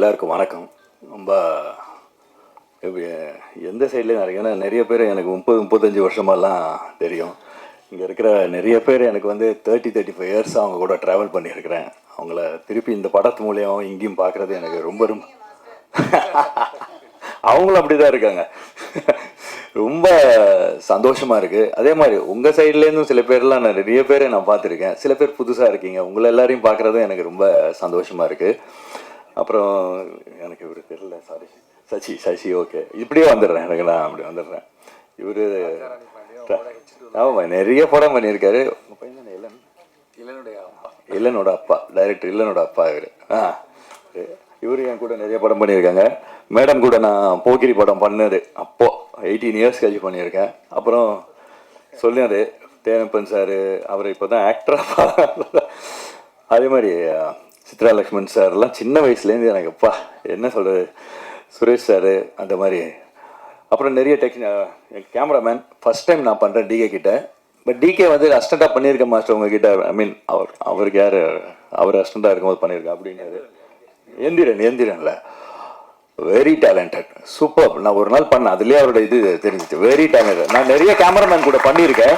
எல்லாருக்கும் வணக்கம். ரொம்ப எப்படி, எந்த சைட்லேயும் நிறைய ஏன்னா நிறைய பேர் எனக்கு முப்பது முப்பத்தஞ்சு வருஷமாலாம் தெரியும். இங்கே இருக்கிற நிறைய பேர் எனக்கு வந்து தேர்ட்டி தேர்ட்டி ஃபைவ் இயர்ஸ் அவங்க கூட ட்ராவல் பண்ணியிருக்கிறேன். அவங்கள திருப்பி இந்த படத்து மூலியம் இங்கேயும் பார்க்குறது எனக்கு ரொம்ப ரொம்ப அவங்களும் அப்படி தான் இருக்காங்க. ரொம்ப சந்தோஷமாக இருக்குது அதே மாதிரி உங்கள் சைட்லேருந்தும் சில பேர்லாம் நான் நிறைய பேரை நான் பார்த்துருக்கேன். சில பேர் புதுசாக இருக்கீங்க. உங்களை எல்லாரையும் பார்க்குறதும் எனக்கு ரொம்ப சந்தோஷமாக இருக்குது அப்புறம் எனக்கு இவர் தெரியல சாரி சசி சசி ஓகே இப்படியே வந்துடுறேன் எனக்கு நான் அப்படி வந்துடுறேன். இவர் ஆமாம் நிறைய படம் பண்ணியிருக்காரு. உங்க பையன் தானே இளன்? இல்லனோட அப்பா. டைரக்டர் இல்லனோட அப்பா இவர். ஆ இவர் என் கூட நிறைய படம் பண்ணியிருக்காங்க. மேடம் கூட நான் போக்கிரி படம் பண்ணது அப்போ எயிட்டீன் இயர்ஸ் கழிச்சு பண்ணியிருக்கேன். அப்புறம் சொன்னாரு தேனப்பன் சார் அவர் இப்போ தான் ஆக்டராக அதே மாதிரி சித்ரா லக்ஷ்மண் சார்லாம் சின்ன வயசுலேருந்து எனக்கு அப்பா என்ன சொல்கிறது சுரேஷ் சார் அந்த மாதிரி. அப்புறம் நிறைய டெக்னி கேமராமேன் ஃபர்ஸ்ட் டைம் நான் பண்ணுறேன் டிகே கிட்ட. பட் டிகே வந்து அஸ்டண்டாக பண்ணியிருக்கேன் மாஸ்டர் உங்ககிட்ட ஐ மீன் அவர் அவருக்கு யார் அவர் அஸ்டண்டாக இருக்கும்போது பண்ணியிருக்கேன் அப்படின்னாரு. எந்திரன் எந்திரன்ல வெரி டேலண்டட் சூப்பர் நான் ஒரு நாள் பண்ணேன். அதுலேயே அவரோட இது தெரிஞ்சிச்சு. வெரி டேலண்டட் நான் நிறைய கேமராமேன் கூட பண்ணியிருக்கேன்.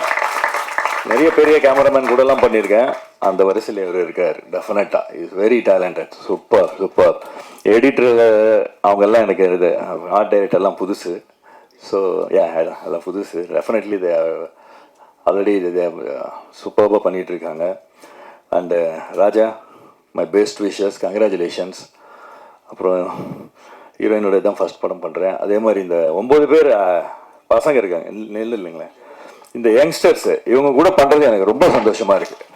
நிறைய பெரிய கேமராமேன் கூட எல்லாம் பண்ணியிருக்கேன். அந்த வரிசையில் இவர் இருக்கார். டெஃபினட்டாக is very talented super super editor அவங்க எல்லாம் எனக்கு இது ஆர்ட் டைரக்டர் எல்லாம் புதுசு. ஸோ ஏ எல்லாம் புதுசு. டெஃபினெட்லி இது ஆல்ரெடி இது சூப்பராக பண்ணிட்டு இருக்காங்க and Raja my best wishes congratulations அப்புறம் ஹீரோயினோட தான் ஃபர்ஸ்ட் படம் பண்ணுறேன் அதே மாதிரி இந்த ஒம்பது பேர் பசங்க இருக்காங்க. நெல் இல்லைங்களேன் இந்த யங்ஸ்டர்ஸ் இவங்க கூட பண்ணுறது எனக்கு ரொம்ப சந்தோஷமாக இருக்குது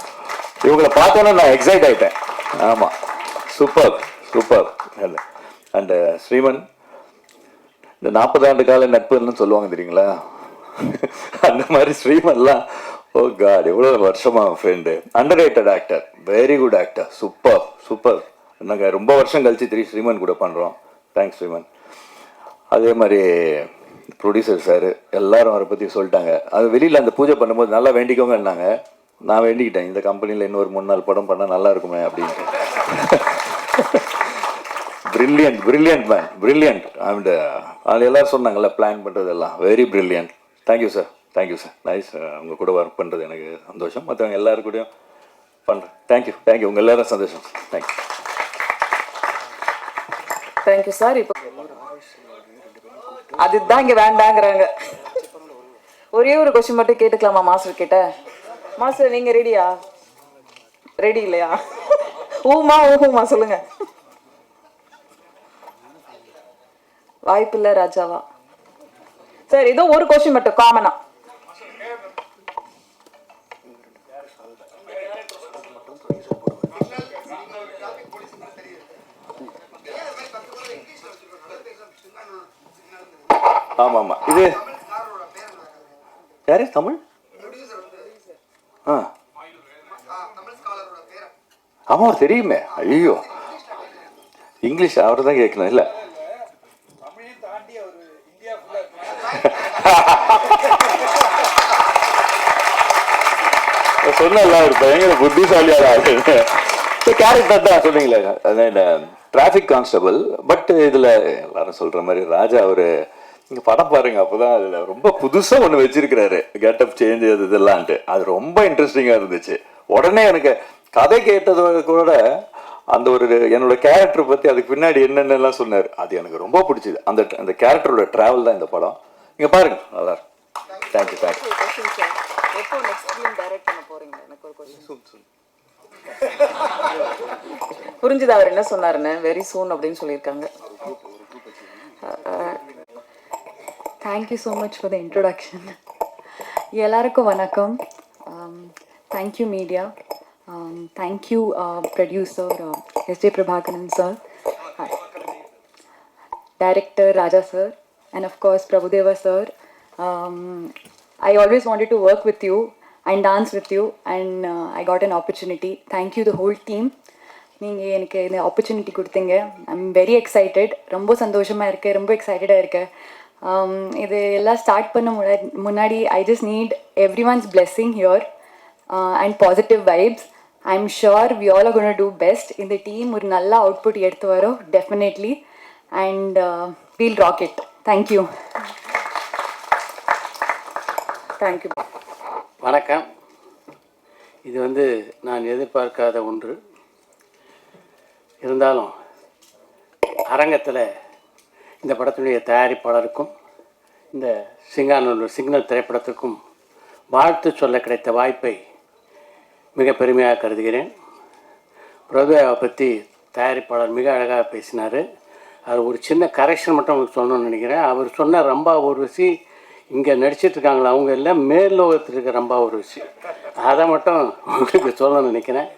இவங்களை பார்த்தோன்னே நான் எக்ஸைட் ஆகிட்டேன் ஆமாம் சூப்பர் சூப்பர் அண்டு ஸ்ரீமன் இந்த நாற்பது ஆண்டு கால நட்புன்னு சொல்லுவாங்க தெரியுங்களா? அந்த மாதிரி ஸ்ரீமன்லாம் oh ஓ காட் எவ்வளோ வருஷமா friend underrated actor very good actor super super நாங்கள் ரொம்ப வருஷம் கழிச்சு திரு ஸ்ரீமன் கூட பண்ணுறோம் தேங்க்ஸ் ஸ்ரீமன். அதே மாதிரி ப்ரொடியூசர் சார் எல்லாரும் அவரை பற்றி சொல்லிட்டாங்க. அது வெளியில் அந்த பூஜை பண்ணும்போது நல்லா வேண்டிக்கோங்கன்னாங்க. நான் வேண்டிக்கிட்டேன். இந்த கம்பெனியில் இன்னொரு மூணு நாள் படம் பண்ணால் நல்லா இருக்குமே அப்படின்ட்டு. Brilliant brilliant man brilliant and அது எல்லோரும் சொன்னாங்கல்ல பிளான் பண்ணுறதெல்லாம் very brilliant thank you sir thank you sir nice உங்கள் கூட ஒர்க் பண்ணுறது எனக்கு சந்தோஷம். மற்றவங்க எல்லாரு கூடயும் பண்ணுறேன் தேங்க்யூ தேங்க்யூ உங்கள் எல்லாரும் சந்தோஷம். தேங்க்யூ தேங்க்யூ சார் இப்போ அதுதான் இங்க வேண்டாங்கிறாங்க. ஒரே ஒரு கொஸ்டின் மட்டும் கேட்டுக்கலாமா மாஸ்டர் கிட்ட? மாஸ்டர் நீங்க ரெடியா ரெடி இல்லையா? ஊமா ஊஹுமா சொல்லுங்க. வாய்ப்பில்லை ராஜாவா. சார் ஏதோ ஒரு கொஸ்டின் மட்டும் காமனா ஆமாம். ஆமாம் இது யாரு? தமிழ்? ஆ. ஆமாம் தெரியுமே. ஐயோ. இங்கிலீஷ் அவர் தான் கேட்கணும் இல்லை? சொன்னல ஒரு பயங்கர புத்திசாலியான கேரக்டர் தான் சொன்னீங்களே. டிராஃபிக் கான்ஸ்டபிள் பட் இதுல எல்லாரும் சொல்ற மாதிரி ராஜா அவரு நீங்க படம் பாருங்க அப்பதான் அதுல ரொம்ப புதுசா ஒண்ணு வச்சிருக்கிறாரு. கெட்டப் சேஞ்ச் அது இதெல்லாம்ட்டு அது ரொம்ப இன்ட்ரெஸ்டிங்கா இருந்துச்சு. உடனே எனக்கு கதை கேட்டதோட கூட அந்த ஒரு என்னோட கேரக்டர் பத்தி அதுக்கு பின்னாடி என்னென்னலாம் சொன்னார் அது எனக்கு ரொம்ப பிடிச்சது. அந்த அந்த கேரக்டரோட டிராவல் தான் இந்த படம். நீங்க பாருங்க நல்லா இருக்கும் தேங்க்யூ தேங்க்யூ எப்போ நெக்ஸ்ட் ஃபிலிம் டைரக்ட் பண்ண போறீங்க? எனக்கு ஒரு கொஸ்டின் புரிஞ்சுது அவர் என்ன சொன்னாருன்னு. வெரி சூன் அப்படின்னு சொல்லியிருக்காங்க. Thank you so much for the introduction எல்லாருக்கும் வணக்கம் thank you media thank you producer S J Prabhakaran sir director Raja sir and of course Prabhudeva sir. Um, I always wanted to work with you with you and you and uh, I got an opportunity. Thank you the whole நீங்கள் எனக்கு இந்த opportunity கொடுத்தீங்க I am very excited ரொம்ப சந்தோஷமாக இருக்கேன் ரொம்ப எக்ஸைட்டடாக இருக்கேன் இது எல்லாம் ஸ்டார்ட் பண்ண முன்னாடி முன்னாடி I just need everyone's blessing here and positive vibes I am sure we all gonna do best இந்த டீம் ஒரு நல்ல அவுட்புட் எடுத்து வரோம் definitely and we'll rock it thank you thank you வணக்கம். இது வந்து நான் எதிர்பார்க்காத ஒன்று. இருந்தாலும் அரங்கத்தில் இந்த படத்தினுடைய தயாரிப்பாளருக்கும் இந்த சிங்கானூர் சிக்னல் திரைப்படத்திற்கும் வாழ்த்து சொல்ல கிடைத்த வாய்ப்பை மிக பெருமையாக கருதுகிறேன். பிரபுவை பற்றி தயாரிப்பாளர் மிக அழகாக பேசினார். அது ஒரு சின்ன கரெக்ஷன் மட்டும் உங்களுக்கு சொல்லணும்னு நினைக்கிறேன். அவர் சொன்ன ரம்பா ஊர்வசி இங்கே நடிச்சிட்டு இருக்காங்களா? அவங்க எல்லாம் மேல் லோகத்தில் இருக்க ரம்பா ஊர்வசி. அதை மட்டும் உங்களுக்கு சொல்லணும்னு நினைக்கிறேன்.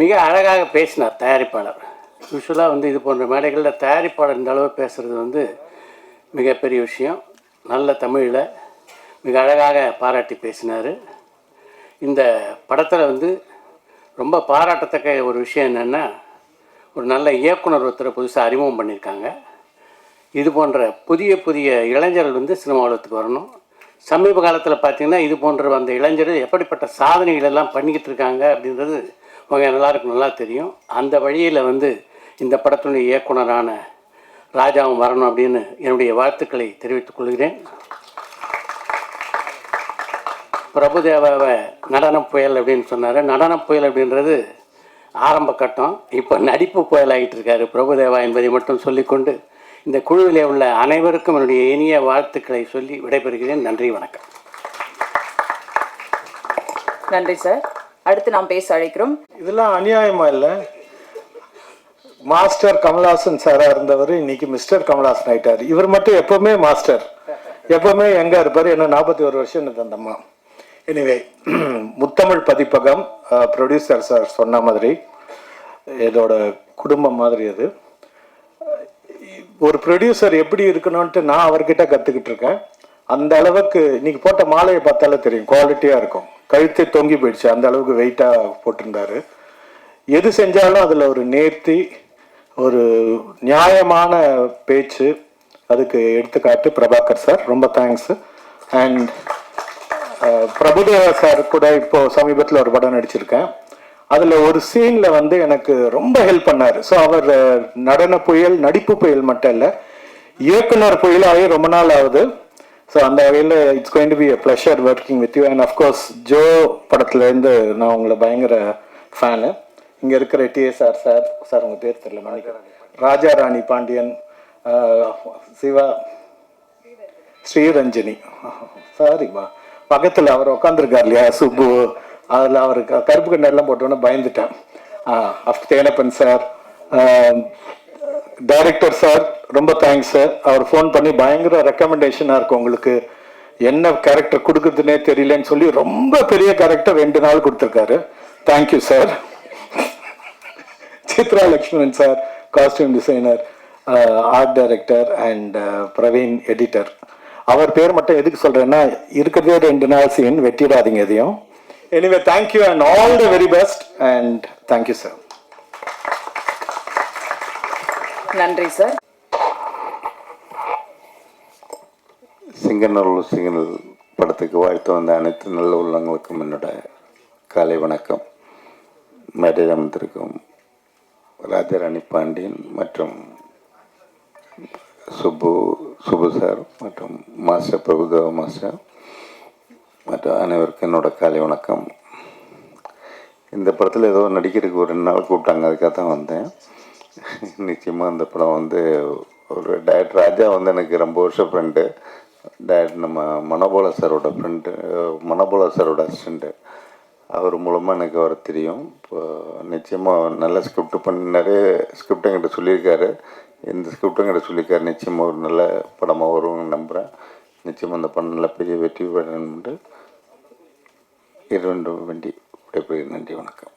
மிக அழகாக பேசினார் தயாரிப்பாளர். யூஸ்வலாக வந்து இது போன்ற மேடைகளில் தயாரிப்பாளர் இந்த அளவு பேசுகிறது வந்து மிகப்பெரிய விஷயம். நல்ல தமிழில் மிக அழகாக பாராட்டி பேசினார். இந்த படத்தில் வந்து ரொம்ப பாராட்டத்தக்க ஒரு விஷயம் என்னென்னா ஒரு நல்ல இயக்குனர் ஒருத்தரை புதுசாக அறிமுகம் பண்ணியிருக்காங்க. இது போன்ற புதிய புதிய இளைஞர்கள் வந்து சினிமா உலகத்துக்கு வரணும். சமீப காலத்தில் பார்த்திங்கன்னா இது போன்ற அந்த இளைஞர்கள் எப்படிப்பட்ட சாதனைகள் எல்லாம் பண்ணிக்கிட்டு இருக்காங்க அப்படின்றது உங்கள் எல்லாருக்கும் நல்லா தெரியும். அந்த வழியில் வந்து இந்த படத்தினுடைய இயக்குனரான ராஜாவும் வரணும் அப்படின்னு என்னுடைய வாழ்த்துக்களை தெரிவித்துக் கொள்கிறேன். பிரபுதேவாவை நடன புயல் அப்படின்னு சொன்னார். நடன புயல் அப்படின்றது ஆரம்ப கட்டம். இப்போ நடிப்பு புயல் ஆகிட்டு இருக்காரு பிரபுதேவா என்பதை மட்டும் சொல்லிக்கொண்டு இந்த குழுவிலே உள்ள அனைவருக்கும் என்னுடைய இனிய வாழ்த்துக்களை சொல்லி விடைபெறுகிறேன். நன்றி வணக்கம். நன்றி சார். அடுத்து நாம் பேச அழைக்கிறோம். இதெல்லாம் அநியாயமா இல்லை? மாஸ்டர் கமல்ஹாசன் சாரா இருந்தவர் இன்னைக்கு மிஸ்டர் கமல்ஹாசன் ஆயிட்டார். இவர் மட்டும் எப்பவுமே மாஸ்டர் எப்பவுமே எங்க இருப்பார்? என்ன நாற்பத்தி ஒரு வருஷம் எனக்கு எனிவே முத்தமிழ் பதிப்பகம் ப்ரொடியூசர் சார் சொன்ன மாதிரி இதோட குடும்பம் மாதிரி அது. ஒரு ப்ரொடியூசர் எப்படி இருக்கணும்ட்டு நான் அவர்கிட்ட கற்றுக்கிட்டு இருக்கேன். அந்த அளவுக்கு இன்னைக்கு போட்ட மாலையை பார்த்தாலே தெரியும். குவாலிட்டியாக இருக்கும். கழுத்து தொங்கி போயிடுச்சு. அந்த அளவுக்கு வெயிட்டாக போட்டிருந்தாரு. எது செஞ்சாலும் அதில் ஒரு நேர்த்தி ஒரு நியாயமான பேச்சு. அதுக்கு எடுத்துக்காட்டு பிரபாகர் சார். ரொம்ப தேங்க்ஸ் அண்ட் பிரபுதேவா சார் கூட இப்போ சமீபத்தில் ஒரு படம் நடிச்சிருக்கேன். அதில் ஒரு சீனில் வந்து எனக்கு ரொம்ப ஹெல்ப் பண்ணார். ஸோ அவர் நடன புயல் நடிப்பு புயல் மட்டும் இல்லை இயக்குனர் புயலாகவே ரொம்ப நாள் ஆகுது. ஸோ அந்த வகையில் it's going to be a pleasure working with you and of course Joe படத்துலேருந்து நான் உங்களை பயங்கர ஃபேனு இங்கே இருக்கிற டிஎஸ்ஆர் சார் சார் உங்கள் பேர் தெரியல மன்னிக்கிறேன் ராஜா ராணி பாண்டியன் சிவா ஸ்ரீரஞ்சனி. சாரிம்மா பக்கத்தில் அவர் உட்காந்துருக்கார் இல்லையா சுப்பு? அதில் அவர் கருப்பு கண்ணெல்லாம் போட்டோன்னே பயந்துட்டேன். அஃப் தேனப்பன் சார் டைரக்டர் சார் ரொம்ப தேங்க்ஸ் சார். அவர் ஃபோன் பண்ணி பயங்கர ரெக்கமெண்டேஷனாக இருக்கும் உங்களுக்கு. என்ன கேரக்டர் கொடுக்குறதுனே தெரியலன்னு சொல்லி ரொம்ப பெரிய கேரக்டர் ரெண்டு நாள் கொடுத்துருக்காரு. Thank you sir Chitra Lakshmanan sir costume designer art director and Praveen editor அவர் பேர் மட்டும் எதுக்கு சொல்றேன்னா இருக்கிறதே ரெண்டு நாள் சீன் வெட்டிடாதீங்க எதையும். Anyway thank you and all the very best and thank you sir நன்றி சார் சிங்கநல்லூர் சிங்கநல் படத்துக்கு வாழ்த்து வந்த அனைத்து நல்ல உள்ளங்களுக்கும் என்னோட காலை வணக்கம். மேடையில் அமர்ந்திருக்கும். ராஜராணி பாண்டியன் மற்றும் சுப்பு சுப்பு சார் மற்றும் மாஸ்டர் பிரபுதேவ மாஸ்டர் மற்றும் அனைவருக்கும் என்னோடய காலை வணக்கம். இந்த படத்தில் ஏதோ நடிக்கிறதுக்கு ஒரு ரெண்டு நாள் கூப்பிட்டாங்க அதுக்காக தான் வந்தேன். நிச்சயமாக இந்த படம் வந்து ஒரு டேரக்டர் ராஜா வந்து எனக்கு ரொம்ப வருஷம் ஃப்ரெண்டு டேரக்டர் நம்ம மனோபால சாரோட ஃப்ரெண்டு மனோபால சாரோட அசிஸ்டண்ட்டு அவர் மூலமாக எனக்கு அவர் தெரியும். இப்போ நிச்சயமாக நல்ல ஸ்கிரிப்ட் பண்ணாரு ஸ்கிரிப்ட் என்கிட்ட சொல்லியிருக்காரு. இந்த ஸ்கிரிப்ட் என்கிட்ட சொல்லியிருக்காரு. நிச்சயமாக ஒரு நல்ல படமாக வரும்னு நம்புகிறேன் நிச்சயமாக அந்த படம் நல்ல பெரிய வெற்றி பெறணும்னு இரண்டு வண்டி விடைபெறுகிறேன். நன்றி வணக்கம்.